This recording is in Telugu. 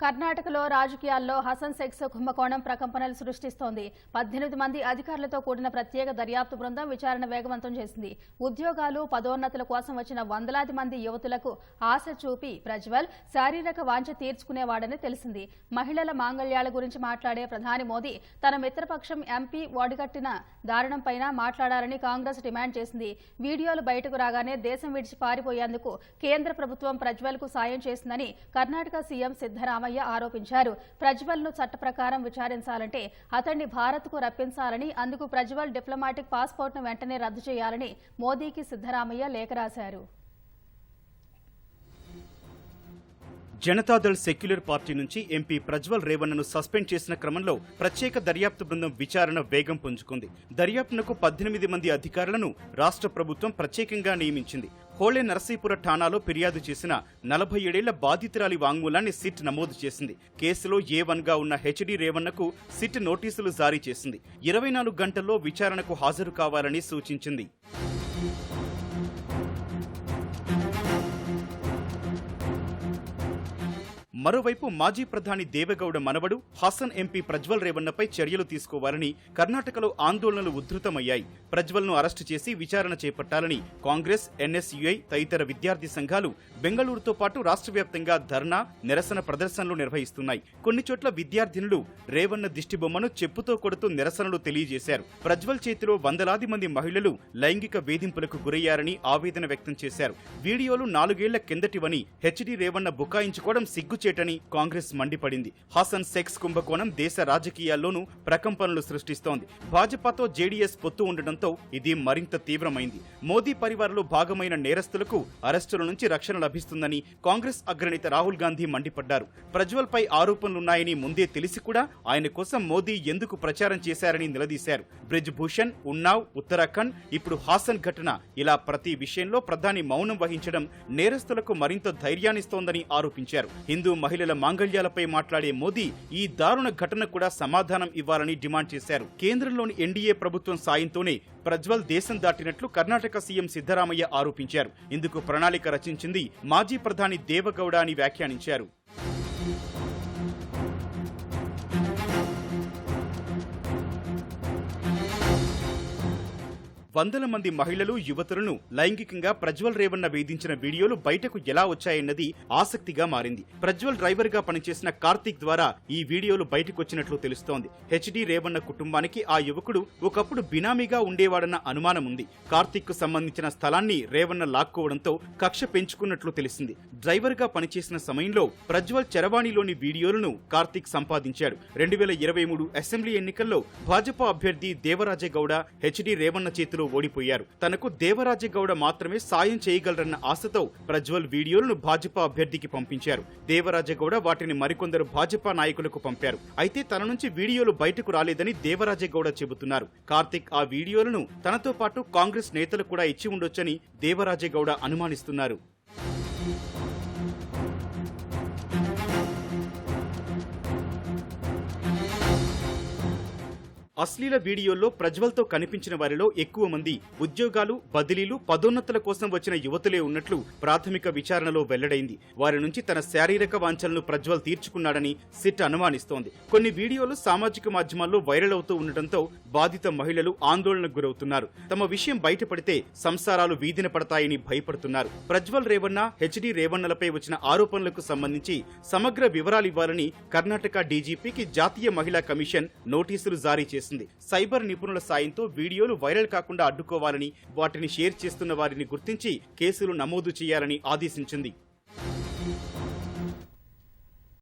కర్ణాటకలో రాజకీయాల్లో హసన్ సెక్స్ కుంభకోణం ప్రకంపనలు సృష్టిస్తోంది. పద్దెనిమిది మంది అధికారులతో కూడిన ప్రత్యేక దర్యాప్తు బృందం విచారణ వేగవంతం చేసింది. ఉద్యోగాలు పదోన్నతుల కోసం వచ్చిన వందలాది మంది యువతులకు ఆశ చూపి ప్రజ్వల్ శారీరక వాంఛ తీర్చుకునేవాడని తెలిసింది. మహిళల మాంగళ్యాల గురించి మాట్లాడే ప్రధాని మోదీ తన మిత్రపక్షం ఎంపీ ఒడిగట్టిన దారుణంపైన మాట్లాడాలని కాంగ్రెస్ డిమాండ్ చేసింది. వీడియోలు బయటకు రాగానే దేశం విడిచి పారిపోయేందుకు కేంద్ర ప్రభుత్వం ప్రజ్వల్కు సాయం చేసిందని కర్ణాటక సీఎం సిద్దరామయ్య ఆరోపించారు. ప్రజ్వల్ను చట్ట ప్రకారం విచారించాలంటే అతన్ని భారత్కు రప్పించాలని అందుకు ప్రజ్వల్ డిప్లొమాటిక్ పాస్పోర్ట్ను వెంటనే రద్దు చేయాలని మోదీకి సిద్దరామయ్య లేఖ రాశారు. జనతాదళ్ సెక్యులర్ పార్టీ నుంచి ఎంపీ ప్రజ్వల్ రేవణ్ను సస్పెండ్ చేసిన క్రమంలో ప్రత్యేక దర్యాప్తు బృందం విచారణ వేగం పుంజుకుంది. దర్యాప్తునకు పద్దెనిమిది మంది అధికారులను రాష్ట్ర ప్రభుత్వం ప్రత్యేకంగా నియమించింది. హోళే నరసీపుర ఠాణాలో ఫిర్యాదు చేసిన నలభై ఏడేళ్ళ బాధితురాలి వాంగ్మూలాన్ని సిట్ నమోదు చేసింది. కేసులో ఏ వన్గా ఉన్న హెచ్డి రేవన్నకు సిట్ నోటీసులు జారీ చేసింది. ఇరవై నాలుగు గంటల్లో విచారణకు హాజరు కావాలని సూచించింది. మరోవైపు మాజీ ప్రధాని దేవెగౌడ మనవడు హాసన్ ఎంపీ ప్రజ్వల్ రేవన్నపై చర్యలు తీసుకోవాలని కర్ణాటకలో ఆందోళనలు ఉధృతమయ్యాయి. ప్రజ్వల్ను అరెస్టు చేసి విచారణ చేపట్టాలని కాంగ్రెస్ ఎన్ఎస్యుఐ తదితర విద్యార్థి సంఘాలు బెంగళూరుతో పాటు రాష్ట్ర వ్యాప్తంగా ధర్నా నిరసన ప్రదర్శనలు నిర్వహిస్తున్నాయి. కొన్ని చోట్ల విద్యార్థినులు రేవన్న దిష్టిబొమ్మను చెప్పుతో కొడుతూ నిరసనలు తెలియజేశారు. ప్రజ్వల్ చేతిలో వందలాది మంది మహిళలు లైంగిక వేధింపులకు గురయ్యారని ఆవేదన వ్యక్తం చేశారు. వీడియోలు నాలుగేళ్ళ కిందటివని హెచ్డి రేవన్న బుకాయించుకోవడం సిగ్గుచేటని కాంగ్రెస్ మండిపడింది. హాసన్ సెక్స్ కుంభకోణం దేశ రాజకీయాల్లోనూ ప్రకంపనలు సృష్టిస్తోంది. భాజపాతో జేడీఎస్ పొత్తు ఉండడంతో ఇది మరింత తీవ్రమైంది. మోదీ పరివారంలో భాగమైన నేరస్తులకు అరెస్టుల నుంచి రక్షణ లభిస్తుందని కాంగ్రెస్ అగ్రనేత రాహుల్ గాంధీ మండిపడ్డారు. ప్రజ్వల్పై ఆరోపణలున్నాయని ముందే తెలిసి కూడా ఆయన కోసం మోదీ ఎందుకు ప్రచారం చేశారని నిలదీశారు. బ్రిజ్ భూషణ్ ఉన్నావ్ ఉత్తరాఖండ్ ఇప్పుడు హాసన్ ఘటన. ఇలా ప్రతి విషయంలో ప్రధాని మౌనం వహించడం నేరస్తులకు మరింత ధైర్యాన్నిస్తోందని ఆరోపించారు. హిందూ మహిళల మాంగళ్యాలపై మాట్లాడే మోదీ ఈ దారుణ ఘటన కూడా సమాధానం ఇవ్వాలని డిమాండ్ చేశారు. కేంద్రంలోని ఎన్డీఏ ప్రభుత్వం సాయంతోనే ప్రజ్వల్ దేశం దాటినట్లు కర్ణాటక సీఎం సిద్దరామయ్య ఆరోపించారు. ఇందుకు ప్రణాళిక రచించింది మాజీ ప్రధాని దేవగౌడ అని వ్యాఖ్యానించారు. వందల మంది మహిళలు యువతులను లైంగికంగా ప్రజ్వల్ రేవన్న వేధించిన వీడియోలు బయటకు ఎలా వచ్చాయన్నది ఆసక్తిగా మారింది. ప్రజ్వల్ డ్రైవర్గా పనిచేసిన కార్తీక్ ద్వారా ఈ వీడియోలు బయటకొచ్చినట్లు తెలుస్తోంది. హెచ్డి రేవన్న కుటుంబానికి ఆ యువకుడు ఒకప్పుడు బినామీగా ఉండేవాడన్న అనుమానం ఉంది. కార్తీక్కు సంబంధించిన స్థలాన్ని రేవన్న లాక్కోవడంతో కక్ష పెంచుకున్నట్లు తెలిసింది. డ్రైవర్గా పనిచేసిన సమయంలో ప్రజ్వల్ చరవాణిలోని వీడియోలను కార్తీక్ సంపాదించాడు. రెండు వేల ఇరవై మూడు అసెంబ్లీ ఎన్నికల్లో భాజపా అభ్యర్థి దేవరాజగౌడ హెచ్డి రేవన్న చేతిలో ఓడిపోయారు. తనకు దేవరాజగౌడ మాత్రమే సాయం చేయగలరన్న ఆశతో ప్రజ్వల్ వీడియోలను భాజపా అభ్యర్థికి పంపించారు. దేవరాజగౌడ వాటిని మరికొందరు భాజపా నాయకులకు పంపారు. అయితే తన నుంచి వీడియోలు బయటకు రాలేదని దేవరాజగౌడ చెబుతున్నారు. కార్తిక్ ఆ వీడియోలను తనతో పాటు కాంగ్రెస్ నేతలు కూడా ఇచ్చి ఉండొచ్చని దేవరాజగౌడ అనుమానిస్తున్నారు. అశ్లీల వీడియోల్లో ప్రజ్వల్తో కనిపించిన వారిలో ఎక్కువ మంది ఉద్యోగాలు బదిలీలు పదోన్నతుల కోసం వచ్చిన యువతులే ఉన్నట్లు ప్రాథమిక విచారణలో వెల్లడైంది. వారి నుంచి తన శారీరక వాంఛలను ప్రజ్వల్ తీర్చుకున్నాడని సిట్ అనుమానిస్తోంది. కొన్ని వీడియోలు సామాజిక మాధ్యమాల్లో వైరల్ అవుతూ ఉండటంతో బాధిత మహిళలు ఆందోళనకు గురవుతున్నారు. తమ విషయం బయటపడితే సంసారాలు వీధిన పడతాయని భయపడుతున్నారు. ప్రజ్వల్ రేవన్న హెచ్డి రేవన్నలపై వచ్చిన ఆరోపణలకు సంబంధించి సమగ్ర వివరాలు ఇవ్వాలని కర్ణాటక డీజీపీకి జాతీయ మహిళా కమిషన్ నోటీసులు జారీ చేసింది సైబర్ నిపుణుల సాయంతో వీడియోలు వైరల్ కాకుండా అడ్డుకోవాలని వాటిని షేర్ చేస్తున్న వారిని గుర్తించి కేసులు నమోదు చేయాలని ఆదేశించింది.